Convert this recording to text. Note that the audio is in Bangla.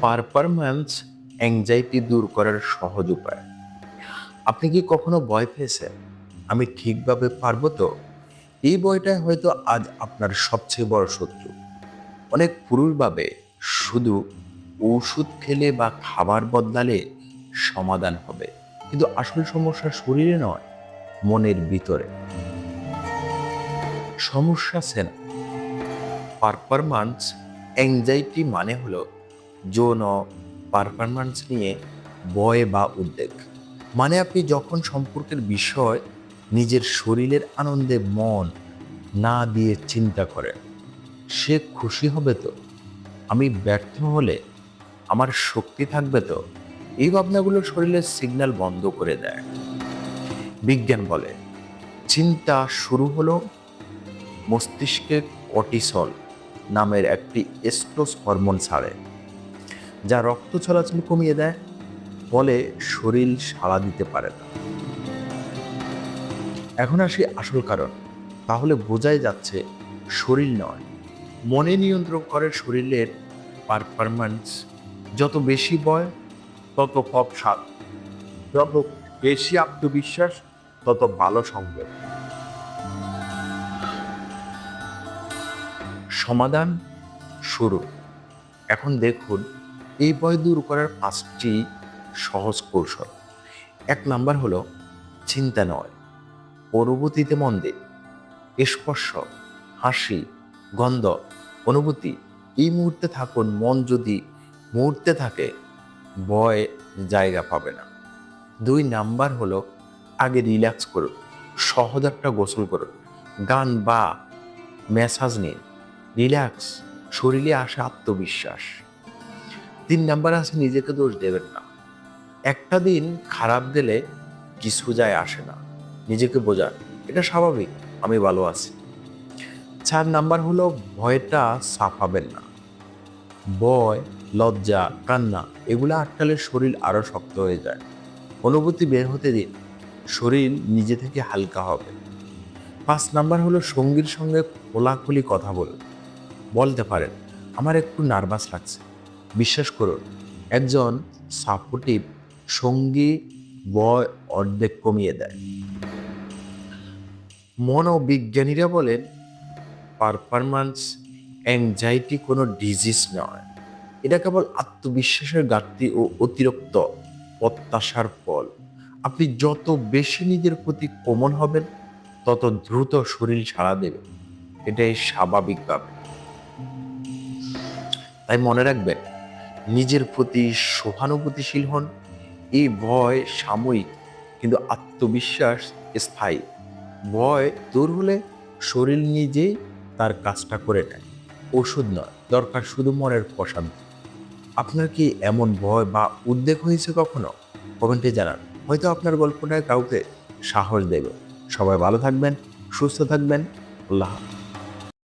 পারফরম্যান্স অ্যাংজাইটি দূর করার সহজ উপায়। আপনি কি কখনো ভয় পেয়েছেন? আমি ঠিকভাবে পারব তো? এই ভয়টাই হয়তো আজ আপনার সবচেয়ে বড় শত্রু। অনেক পুরুষভাবে শুধু ওষুধ খেলে বা খাবার বদলালে সমাধান হবে। কিন্তু আসল সমস্যা শরীরে নয়, মনের ভিতরে। সমস্যা সেনা। পারফরম্যান্স অ্যাংজাইটি মানে হলো যৌন পারফরম্যান্স নিয়ে ভয় বা উদ্বেগ। মানে আপনি যখন সম্পর্কের বিষয় নিজের শরীরের আনন্দে মন না দিয়ে চিন্তা করেন, সে খুশি হবে তো? আমি ব্যর্থ হলে আমার শক্তি থাকবে তো? এই ভাবনাগুলো শরীরের সিগন্যাল বন্ধ করে দেয়। বিজ্ঞান বলে, চিন্তা শুরু হলো মস্তিষ্কে কর্টিসল নামের একটি এস্ট্রোস হরমোন ছাড়ে। যা রক্ত চলাচল কমিয়ে দেয়। ফলে শরীর সাড়া দিতে পারে না। এখন আসি আসল কারণ। তাহলে বোঝাই যাচ্ছে শরীর নয়। মনে নিয়ন্ত্রণ করে শরীরের পারফরম্যান্স যত বেশি বয়, তত কম স্বাদ। যত বেশি আত্মবিশ্বাস, তত ভালো সংবেদ সমাধান শুরু। এখন দেখুন এই ভয় দূর করার পাঁচটি সহজ কৌশল। এক নাম্বার হলো চিন্তা নয় অনুভূতিতে মন দিন স্পর্শ, হাসি, গন্ধ, অনুভূতি, এই মুহূর্তে থাকুন, মন যদি মুহূর্তে থাকে, ভয় জায়গা পাবে না। দুই নাম্বার হলো আগে রিল্যাক্স করুন, সহজ একটা গোসল করুন, গান বা ম্যাসাজ নিন। রিল্যাক্স শরীরে আসে আত্মবিশ্বাস। তিন নাম্বার আছে, নিজেকে দোষ দেবেন না। একটা দিন খারাপ দিলে কিছু যায় আসে না। নিজেকে বোঝান, এটা স্বাভাবিক, আমি ভালো আছি। চার নাম্বার হলো, ভয়টা সাফাবেন না। ভয়, লজ্জা, কান্না, এগুলো আটকালে শরীর আরও শক্ত হয়ে যায়। অনুভূতি বের হতে দিন, শরীর নিজে থেকে হালকা হবে। পাঁচ নাম্বার হলো, সঙ্গীর সঙ্গে খোলাখুলি কথা বলুন। বলতে পারেন, আমার একটু নার্ভাস লাগছে। বিশ্বাস করুন, একজন সাপোর্টিভ সঙ্গী বয় অর্ধেক কমিয়ে দেয়। মনোবিজ্ঞানীরা বলেন পারফরম্যান্স অ্যাংজাইটি কোনো ডিজিজ নয়। এটা কেবল আত্মবিশ্বাসের ঘাটতি ও অতিরিক্ত প্রত্যাশার ফল। আপনি যত বেশি নিজের প্রতি কোমল হবেন, তত দ্রুত শরীর সাড়া দেবে। এটাই স্বাভাবিকভাবে। তাই মনে রাখবেন নিজের প্রতি সহানুভূতিশীল হন। এই ভয় সাময়িক, কিন্তু আত্মবিশ্বাস স্থায়ী। ভয় দূর হলে শরীর নিজেই তার কাজটা করে নেয়। ওষুধ নয়, দরকার শুধু মনের প্রশান্তি। আপনার কি এমন ভয় বা উদ্বেগ হয়েছে কখনো? কমেন্টে জানান। হয়তো আপনার গল্পটায় কাউকে সাহস দেবে। সবাই ভালো থাকবেন, সুস্থ থাকবেন। আল্লাহ।